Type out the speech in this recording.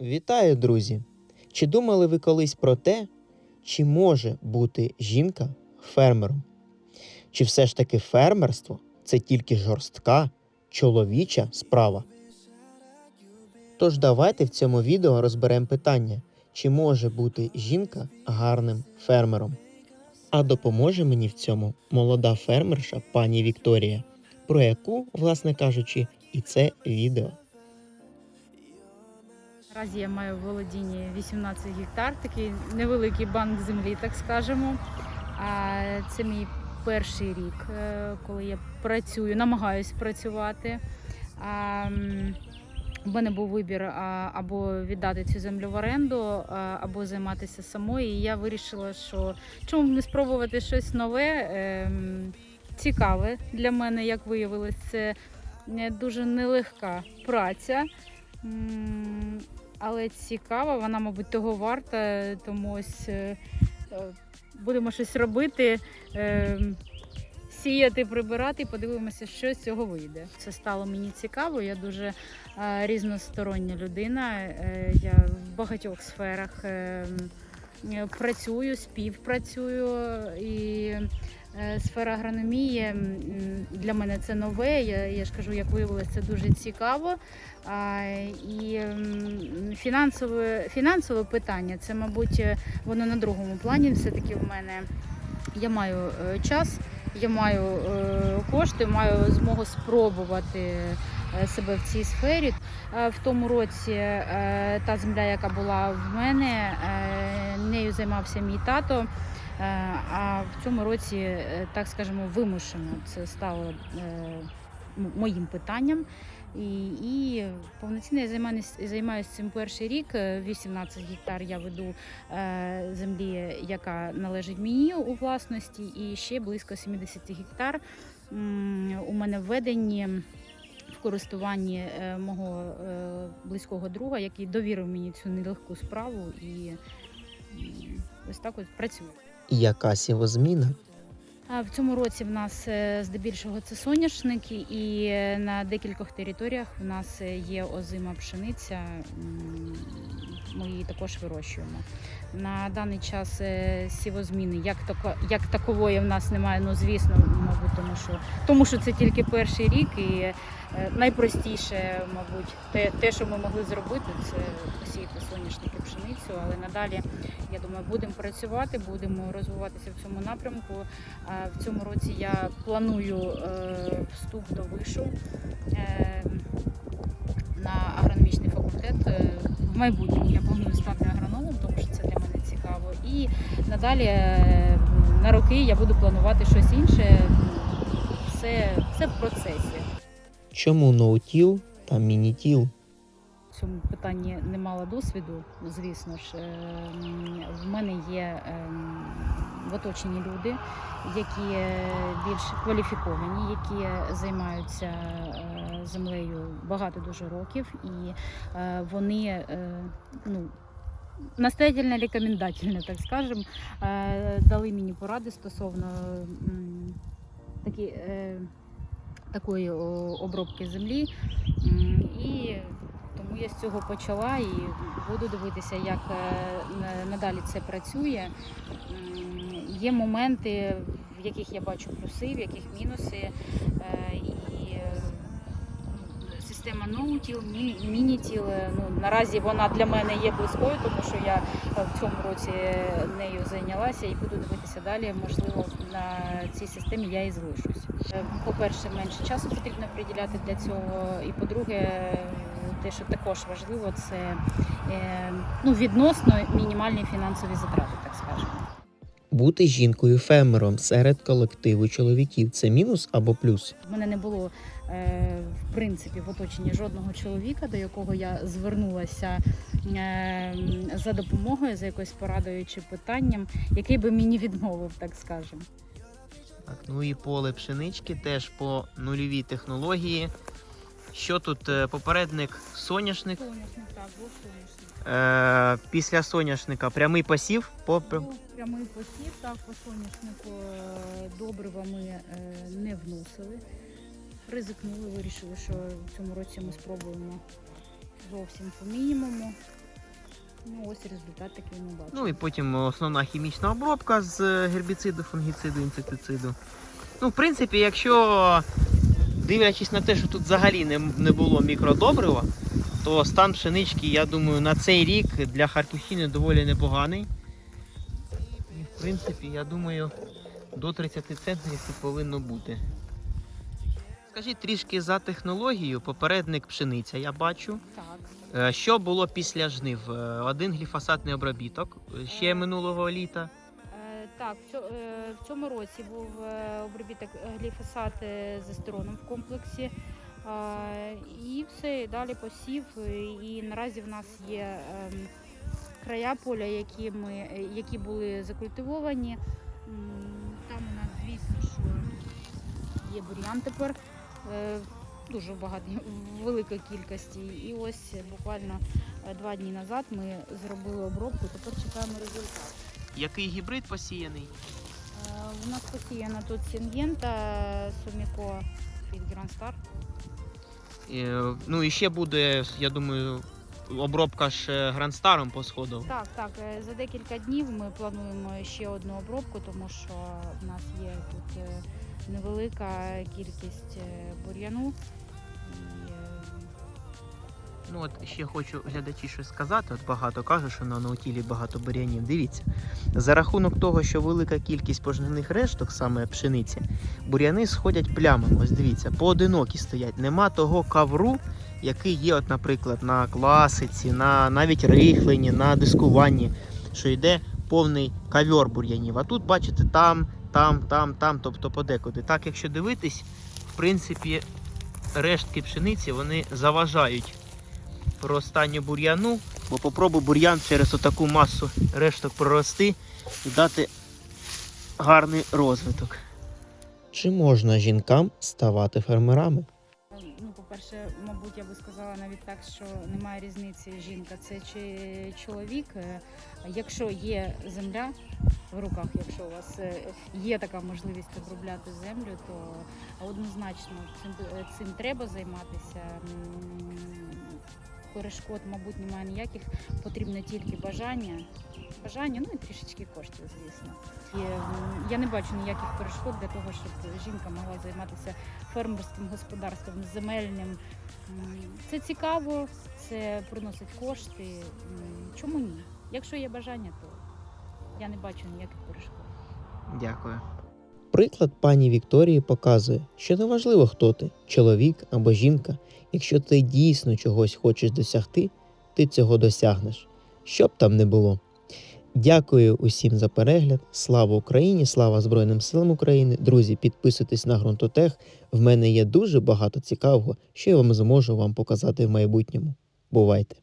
Вітаю, друзі! Чи думали ви колись про те, чи може бути жінка фермером? Чи все ж таки фермерство це тільки жорстка чоловіча справа? Тож давайте в цьому відео розберемо питання, чи може бути жінка гарним фермером. А допоможе мені в цьому молода фермерша пані Вікторія, про яку, власне кажучи, і це відео. Наразі я маю в володінні 18 гектар, такий невеликий банк землі, так скажемо. Це мій перший рік, е, коли я працюю, намагаюсь працювати. У мене був вибір або віддати цю землю в оренду, або займатися самою. І я вирішила, що чому б не спробувати щось нове, ем, цікаве для мене, як виявилось, це е, дуже нелегка праця. Але цікава, вона, мабуть, того варта, тому ось е, е, будемо щось робити, е, сіяти, прибирати, і подивимося, що з цього вийде. Це стало мені цікаво. Я дуже різностороння людина. Я в багатьох сферах е, працюю, співпрацюю і. Е, Сфера агрономії для мене це нове. Я, я ж кажу, як виявилося, це дуже цікаво. А, і фінансове, фінансове питання це, мабуть, е, воно на другому плані. Все-таки в мене я маю е, час, я маю кошти, маю змогу спробувати себе в цій сфері. В тому році та земля, яка була в мене, нею займався мій тато. Е, А в цьому році, е, так скажемо, вимушено це стало е, моїм питанням. І, і повноцінно я займаюся, займаюся цим перший рік. Е, 18 гектар я веду е, землі, яка належить мені у власності, і ще близько 70 гектар у мене введені в користуванні мого близького друга, який довірив мені цю нелегку справу і ось так от працюю. Яка сівозміна зміна В цьому році в нас е, здебільшого це соняшники, і е, на декількох територіях в нас е, є озима пшениця. Ми її також вирощуємо. На даний час е, сівозміни як тако, як такової в нас немає. Ну звісно, мабуть, тому що тому що це тільки перший рік, і е, найпростіше, мабуть, те, те, що ми могли зробити, це посіяти соняшники пшеницю. Але надалі я думаю, будемо працювати, будемо розвиватися в цьому напрямку. В цьому році я планую е, вступ до вишу на агрономічний факультет. В майбутньому я планую стати агрономом, тому що це для мене цікаво. І надалі е, на роки я буду планувати щось інше. Все, все в процесі. Чому ноутіл та мінітіл? Цьому питанні не мала досвіду, звісно ж. Ем, В мене є ем, в оточенні люди, які більш кваліфіковані, які займаються е, землею багато дуже років, і е, вони е, ну. Настоятельно рекомендательно, так скажем, дали мені поради стосовно такої обробки землі. Тому я з цього почала і буду дивитися, як е, надалі це працює. Є моменти, в яких я бачу плюси, в яких мінуси. Е, І е, система ноутіл, мінітіл. Ну, наразі вона для мене є близькою, тому що я в цьому році нею зайнялася і буду дивитися далі. Можливо, на цій системі я і залишусь. По-перше, менше часу потрібно приділяти для цього. І по-друге, те, що також важливо, це е, ну, відносно мінімальні фінансові затрати, так скажемо. Бути жінкою фермером серед колективу чоловіків це мінус або плюс? У мене не було е, в принципі в оточенні жодного чоловіка, до якого я звернулася е, за допомогою, за якоюсь порадою чи питанням, який би мені відмовив, так скажемо. Так, ну і поле пшенички теж по нульовій технології. Що тут е, попередник соняшник? Соняшник, так, був соняшник. Е, після соняшника прямий посів по Був прямий посів, так, по соняшнику е, добрива ми не вносили. Ризикнули, вирішили, що в цьому році ми спробуємо зовсім по мінімуму. Ну, ось результат такий ми бачимо. Ну і потім основна хімічна обробка з гербіциду, фунгіциду, інсектициду. Ну, в принципі, якщо дивлячись на те, що тут взагалі не, не було мікродобрива, то стан пшенички, я думаю, на цей рік для Харківщини доволі непоганий. І, в принципі, я думаю, до 30 центнерів тут повинно бути. Скажіть трішки за технологію, попередник пшениця, я бачу. Так. Е, Що було після жнив? Е, Один гліфосатний обробіток е, ще минулого літа. Так, е, в цьому році був е, обробіток гліфосат е, з естероном в комплексі. І все, і далі посів. І наразі в нас є ем, края поля, які, ми, які були закультивовані. Там у нас, звісно, що є бур'ян тепер. Дуже багато, велика кількості. І ось буквально два дні назад ми зробили обробку, тепер чекаємо результат. Який гібрид посіяний? Е, У нас посіяно тут Сінгента, Суміко від Star. Е, Ну і ще буде, я думаю, обробка ж грандстаром по сходу. Так, так, е, за декілька днів ми плануємо ще одну обробку, тому що в нас є тут невелика кількість бур'яну. Ну от ще хочу глядачі щось сказати. От багато кажуть, що на наутілі багато бур'янів. Дивіться, за рахунок того, що велика кількість пожнивних решток, саме пшениці, бур'яни сходять плямами. Ось дивіться, поодинокі стоять. Нема того кавру, який є, от, наприклад, на класиці, на навіть рихленні, на дискуванні, що йде повний кавьор бур'янів. А тут, бачите, там, там, там, там, тобто подекуди. Так, якщо дивитись, в принципі, рештки пшениці вони заважають проростанню бур'яну, бо попробуй бур'ян через отаку масу решток прорости і дати гарний розвиток. Чи можна жінкам ставати фермерами? Ну, по-перше, мабуть, я би сказала навіть так, що немає різниці жінка це чи чоловік. Е, Якщо є земля в руках, якщо у вас е, є така можливість обробляти землю, то однозначно цим, цим треба займатися. Перешкод, мабуть, немає ніяких, потрібно тільки бажання. Бажання, ну і трішечки коштів, звісно. І, я не бачу ніяких перешкод для того, щоб жінка могла займатися фермерським господарством, земельним. Це цікаво, це приносить кошти. Чому ні? Якщо є бажання, то я не бачу ніяких перешкод. Дякую. Приклад пані Вікторії показує, що не важливо, хто ти чоловік або жінка. Якщо ти дійсно чогось хочеш досягти, ти цього досягнеш, що б там не було. Дякую усім за перегляд. Слава Україні! Слава Збройним силам України! Друзі, підписуйтесь на Грунтотех. В мене є дуже багато цікавого, що я вам зможу вам показати в майбутньому. Бувайте!